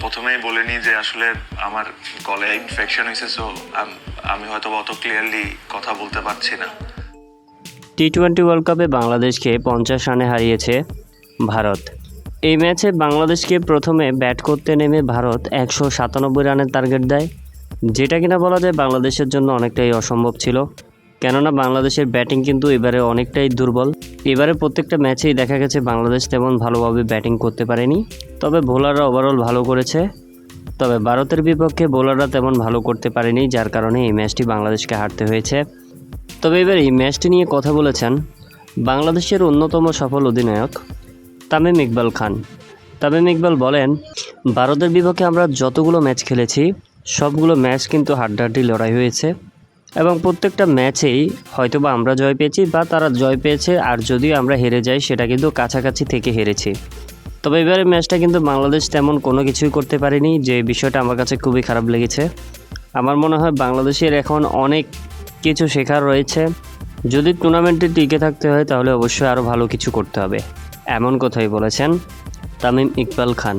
প্রথমেই বলে নিই যে আসলে আমার গলায় ইনফেকশন হয়েছে সো আমি হয়তো অত ক্লিয়ারলি কথা বলতে পারছি না। টি টোয়েন্টি ওয়ার্ল্ড কাপে বাংলাদেশকে পঞ্চাশ রানে হারিয়েছে ভারত। এই ম্যাচে বাংলাদেশকে প্রথমে ব্যাট করতে নেমে ভারত একশো সাতানব্বই রানের টার্গেট দেয়, যেটা কিনা বলা যায় বাংলাদেশের জন্য অনেকটাই অসম্ভব ছিল। কেননা বাংলাদেশের ব্যাটিং কিন্তু এবারে অনেকটাই দুর্বল। এবারে প্রত্যেকটা ম্যাচেই দেখা গেছে বাংলাদেশ তেমন ভালোভাবে ব্যাটিং করতে পারেনি। তবে বোলাররা ওভারঅল ভালো করেছে। তবে ভারতের বিপক্ষে বোলাররা তেমন ভালো করতে পারেনি, যার কারণে এই ম্যাচটি বাংলাদেশকে হারতে হয়েছে। তবে এবার এই ম্যাচটি নিয়ে কথা বলেছেন বাংলাদেশের অন্যতম সফল অধিনায়ক তামিম ইকবাল খান। তামিম ইকবাল বলেন, ভারতের বিপক্ষে আমরা যতগুলো ম্যাচ খেলেছি, সবগুলো ম্যাচ কিন্তু হাড্ডাহাড্ডি লড়াই হয়েছে। এবং প্রত্যেকটা ম্যাচেই হয়তোবা আমরা জয় পেয়েছি বা তারা জয় পেয়েছে, আর যদি আমরা হেরে যাই, সেটা কিন্তু কাছাকাছি থেকে হেরেছি। তবে এবারে ম্যাচটা কিন্তু বাংলাদেশ তেমন কোনো কিছুই করতে পারেনি, যে বিষয়টা আমার কাছে খুবই খারাপ লেগেছে। আমার মনে হয় বাংলাদেশের এখন অনেক কিছু শেখার রয়েছে। যদি টুর্নামেন্টে টিকে থাকতে হয়, তাহলে অবশ্যই আরও ভালো কিছু করতে হবে, এমন কথাই বলেছেন তামিম ইকবাল খান।